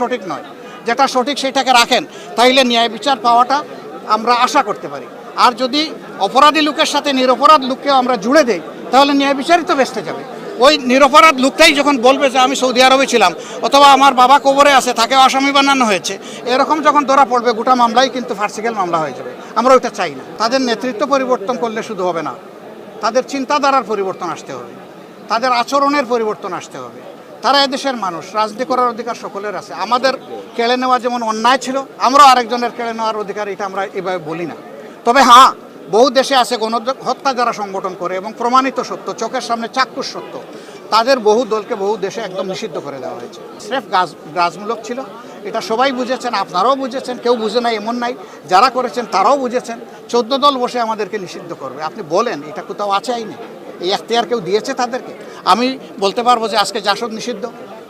সঠিক নয়, যেটা সঠিক সেটাকে রাখেন, তাইলে ন্যায় বিচার পাওয়াটা আমরা আশা করতে পারি। আর যদি অপরাধী লোকের সাথে নিরপরাধ লোককেও আমরা জুড়ে দেই, তাহলে ন্যায় বিচারই তো বেসতে যাবে। ওই নিরপরাধ লোকটাই যখন বলবে যে আমি সৌদি আরবে ছিলাম, অথবা আমার বাবা কবরে আছে তাকে আসামি বানানো হয়েছে, এরকম যখন ধরা পড়বে, গোটা মামলাই কিন্তু ফার্সিক্যাল মামলা হয়ে যাবে। আমরা ওইটা চাই না। তাদের নেতৃত্ব পরিবর্তন করলে শুধু হবে না। তাদের চিন্তাধারার পরিবর্তন আসতে হবে। তাদের আচরণের পরিবর্তন আসতে হবে। তারা এদেশের মানুষ, রাজনীতি করার অধিকার সকলের আছে। আমাদের কেড়ে নেওয়া যেমন অন্যায় ছিল, আমরাও আরেকজনের কেড়ে নেওয়ার অধিকার এটা আমরা এভাবে বলি না। তবে হ্যাঁ বহু দেশে আছে গণ হত্যা যারা সংগঠন করে এবং প্রমাণিত সত্য, চোখের সামনে চাক্ষুষ সত্য। তাদের বহু দলকে বহু দেশে একদম নিষিদ্ধ করে দেওয়া হয়েছে। স্রেফ গাছ গাছমূলক ছিল। এটা সবাই বুঝেছেন, আপনারাও বুঝেছেন, কেউ বুঝে নাই, এমন নাই। যারা করেছেন তারাও বুঝেছেন। চোদ্দ দল বসে আমাদেরকে নিষিদ্ধ করবে। আপনি বলেন, এটা কোথাও আছে আইনে? এই এখতিয়ার কেউ দিয়েছে তাদেরকে? আমি বলতে পারব যে আজকে জাসদ নিষিদ্ধ,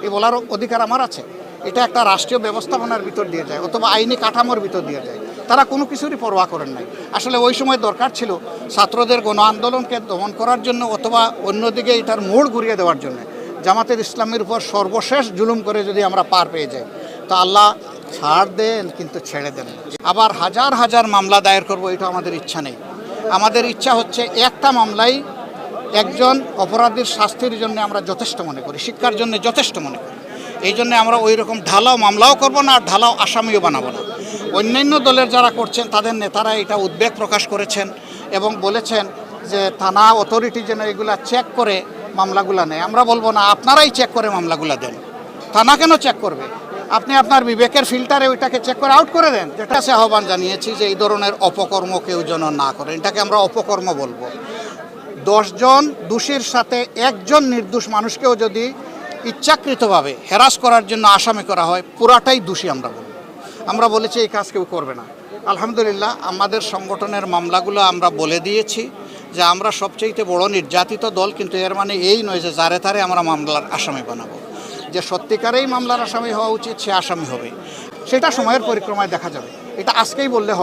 এ বলার অধিকার আমার আছে। এটা একটা রাষ্ট্রীয় ব্যবস্থাপনার ভিতর দিয়ে যায়, অথবা আইনি কাঠামোর ভিতর দিয়ে যায়। তারা কোনো কিছুরই পরোয়া করেন নাই। আসলে ওই সময় দরকার ছিল ছাত্রদের গণ আন্দোলনকে দমন করার জন্য অথবা অন্যদিকে এটার মোড় ঘুরিয়ে দেওয়ার জন্য। জামাতের ইসলামের উপর সর্বশেষ জুলুম করে যদি আমরা পার পেয়ে যাই, তা আল্লাহ ছাড় দেন কিন্তু ছেড়ে দেন আবার হাজার হাজার মামলা দায়ের করব এটা আমাদের ইচ্ছা নেই। আমাদের ইচ্ছা হচ্ছে একটা মামলাই একজন অপরাধীর শাস্তির জন্য আমরা যথেষ্ট মনে করি, শিক্ষার জন্য যথেষ্ট মনে করি। এই জন্য আমরা ওই রকম ঢালাও মামলাও করব না আর ঢালাও আসামিও বানাবো না। অন্যান্য দলের যারা করছেন, তাদের নেতারা এটা উদ্বেগ প্রকাশ করেছেন এবং বলেছেন যে থানা অথরিটি যেন এগুলা চেক করে মামলাগুলা নেয়। আমরা বলব না, আপনারাই চেক করে মামলাগুলা দেন। থানা কেন চেক করবে? আপনি আপনার বিবেকের ফিল্টারে ওইটাকে চেক করে আউট করে দেন। যেটা সে আহ্বান জানিয়েছি যে এই ধরনের অপকর্ম কেউ যেন না করে এটাকে আমরা অপকর্ম বলব। দশজন দোষীর সাথে একজন নির্দোষ মানুষকেও যদি ইচ্ছাকৃতভাবে হেরাস করার জন্য আসামি করা হয়, পুরাটাই দোষী আমরা বলব আমরা বলেছি এই কাজ কেউ করবে না। আলহামদুলিল্লাহ, আমাদের সংগঠনের মামলাগুলো আমরা বলে দিয়েছি যে আমরা সবচেয়ে বড় নির্যাতিত দল, কিন্তু এর মানে এই নয় যে যারে তারে আমরা মামলার আসামি বানাবো। যে সত্যিকারেই মামলার আসামি হওয়া উচিত, সে আসামি হবে। সেটা সময়ের পরিক্রমায় দেখা যাবে। এটা আজকেই বললে হবে।